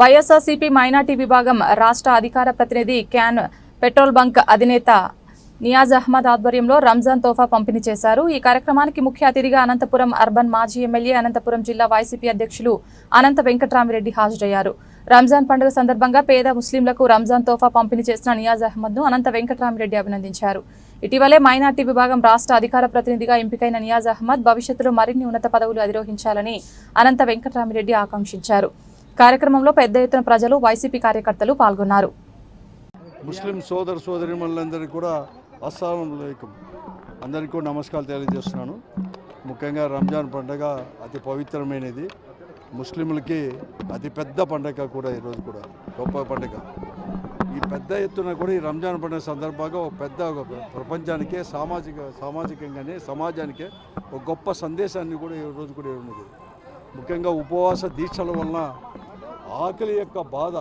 YSRCP minority విభాగం రాష్ట్ర అధికార ప్రతినిధి క్యాన్ పెట్రోల్ బంక్ అధినేత నియాజ్ అహ్మద్ ఆధ్వర్యంలో రంజాన్ తోఫా పంపిణీ చేశారు. ఈ కార్యక్రమానికి ముఖ్య అతిథిగా అనంతపురం అర్బన్ మాజీ ఎమ్మెల్యే అనంతపురం జిల్లా వైసీపీ అధ్యక్షులు అనంత వెంకట్రామిరెడ్డి హాజరయ్యారు. రంజాన్ పండుగ సందర్భంగా పేద ముస్లింలకు రంజాన్ తోఫా పంపిణీ చేసిన నియాజ్ అహ్మద్ను అనంత వెంకట్రామిరెడ్డి అభినందించారు. ఇటీవలే మైనార్టీ విభాగం రాష్ట్ర అధికార ప్రతినిధిగా ఎంపికైన నియాజ్ అహ్మద్ భవిష్యత్తులో మరిన్ని ఉన్నత పదవులు అధిరోహించాలని అనంత వెంకట్రామిరెడ్డి ఆకాంక్షించారు. కార్యక్రమంలో పెద్ద ఎత్తున ప్రజలు వైసీపీ కార్యకర్తలు పాల్గొన్నారు. ముస్లిం సోదర సోదరిమణులందరికీ కూడా అస్సలం అందరికీ కూడా నమస్కారాలు తెలియజేస్తున్నాను. ముఖ్యంగా రంజాన్ పండుగ అతి పవిత్రమైనది. ముస్లింలకి అతి పెద్ద పండుగ కూడా ఈరోజు కూడా గొప్ప పండుగ. ఈ పెద్ద ఎత్తున కూడా ఈ రంజాన్ పండుగ సందర్భంగా ఒక పెద్ద ప్రపంచానికే సామాజిక సామాజికంగానే సమాజానికే ఒక గొప్ప సందేశాన్ని కూడా ఈ రోజు కూడా ఉన్నది ముఖ్యంగా ఉపవాస దీక్షల వలన ఆకలి యొక్క బాధ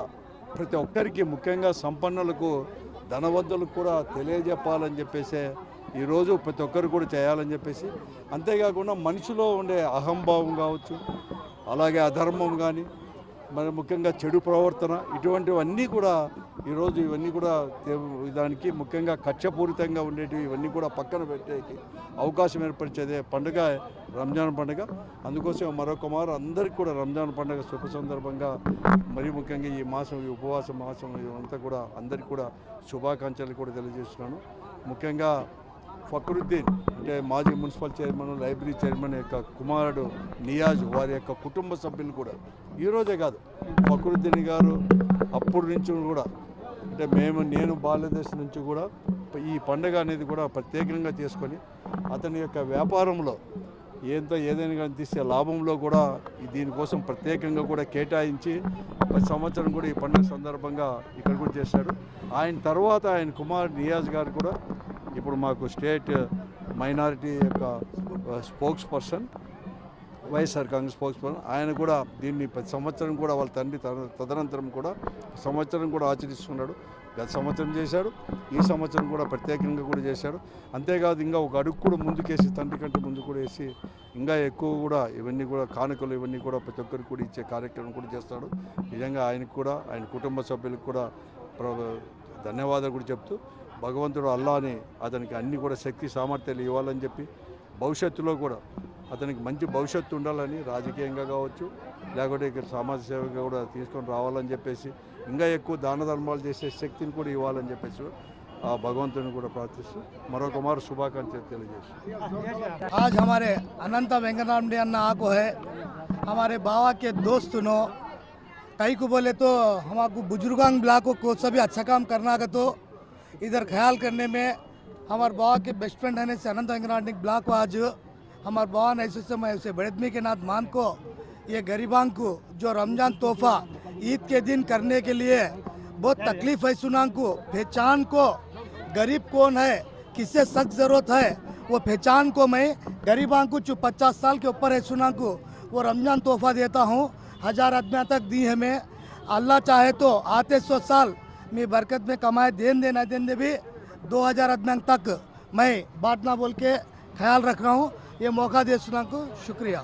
ప్రతి ఒక్కరికి ముఖ్యంగా సంపన్నులకు ధనవంతులకు కూడా తెలియజెప్పాలని చెప్పేసి ఈరోజు ప్రతి ఒక్కరు కూడా చేయాలని చెప్పేసి అంతేకాకుండా మనిషిలో ఉండే అహంభావం కావచ్చు అలాగే అధర్మం కానీ మరి ముఖ్యంగా చెడు ప్రవర్తన ఇటువంటివన్నీ కూడా ఈరోజు ఇవన్నీ కూడా దానికి ముఖ్యంగా కక్షపూరితంగా ఉండేటివి ఇవన్నీ కూడా పక్కన పెట్టేకి అవకాశం ఏర్పరిచేదే పండుగ రంజాన్ పండుగ. అందుకోసం మరొక మారు అందరికీ కూడా రంజాన్ పండుగ శుభ సందర్భంగా మరి ముఖ్యంగా ఈ మాసం ఈ ఉపవాస మాసం ఇదంతా కూడా అందరికీ కూడా శుభాకాంక్షలు కూడా తెలియజేస్తున్నాను. ముఖ్యంగా ఫక్రుద్దీన్ అంటే మాజీ మున్సిపల్ చైర్మన్ లైబ్రరీ చైర్మన్ యొక్క కుమారుడు నియాజ్ వారి యొక్క కుటుంబ సభ్యులు కూడా. ఈరోజే కాదు ఫక్రుద్దీన్ గారు అప్పటి నుంచి కూడా అంటే మేము నేను బాల్యదశ నుంచి కూడా ఈ పండుగ అనేది కూడా ప్రత్యేకంగా చేసుకొని అతని యొక్క వ్యాపారంలో ఎంత ఏదైనా కానీ తీసే లాభంలో కూడా దీనికోసం ప్రత్యేకంగా కూడా కేటాయించి ప్రతి సంవత్సరం కూడా ఈ పండుగ సందర్భంగా ఇక్కడ కూడా చేశాడు. ఆయన తర్వాత ఆయన కుమార్ నియాజ్ గారు కూడా ఇప్పుడు మాకు స్టేట్ మైనారిటీ యొక్క spokesperson YSR Congress spokesperson ఆయన కూడా దీన్ని ప్రతి సంవత్సరం కూడా వాళ్ళ తండ్రి తద- తదనంతరం కూడా సంవత్సరం కూడా ఆచరిస్తున్నాడు. గత సంవత్సరం చేశాడు ఈ సంవత్సరం కూడా ప్రత్యేకంగా కూడా చేశాడు. అంతేకాదు ఇంకా ఒక అడుగు కూడా ముందుకేసి తండ్రి కంటే ముందు కూడా వేసి ఇంకా ఎక్కువ కూడా ఇవన్నీ కూడా కానుకలు ఇవన్నీ కూడా ప్రతి ఒక్కరికి కూడా ఇచ్చే కార్యక్రమం కూడా చేస్తాడు. నిజంగా ఆయనకు కూడా ఆయన కుటుంబ సభ్యులకు కూడా ప్ర- ధన్యవాదాలు కూడా చెప్తూ భగవంతుడు అల్లాని అతనికి అన్ని కూడా శక్తి సామర్థ్యాలు ఇవ్వాలని చెప్పి భవిష్యత్తులో కూడా అతనికి మంచి భవిష్యత్తు ఉండాలని రాజకీయంగా కావచ్చు లేకపోతే ఇక్కడ సమాజ సేవగా కూడా తీసుకొని రావాలని చెప్పేసి ఇంకా ఎక్కువ దాన ధర్మాలు చేసే శక్తిని కూడా ఇవ్వాలని చెప్పేసి ఆ భగవంతుని కూడా ప్రార్థిస్తూ మరొక మారు శుభాకాంక్షలు తెలియజేస్తాను आज हमारे अनंत वेंकटराम डी अन्ना को है हमारे बाबा के दोस्त नो कई को बोले तो हमारे बुजुर्गांग ब्लाक को सभी अच्छा काम करना का तो इधर ख्याल करने में हमारे बाबा के बेस्ट फ्रेंड से अनंत वेंकटराम ब्लॉक आज। हमारे बाबा ने ऐसे समय उसे बड़ेदमी के नाथ मान को, ये गरीबां को, जो रमज़ान तोहफा, ईद के दिन करने के लिए बहुत तकलीफ़ है सुना को, पहचान को, गरीब कौन है, किससे सख्त ज़रूरत है, वो पहचान को मैं गरीबां को जो पचास साल के ऊपर है सुना को, वो रमज़ान तोहफा देता हूँ। हज़ार आदमियाँ तक दी है मैं। अल्लाह चाहे तो आते सौ साल मैं बरकत में कमाए देन देना देन दे भी दो हज़ार तक मैं बांटना बोल के ख्याल रख रहा हूँ। ये मौका दे सुना को शुक्रिया।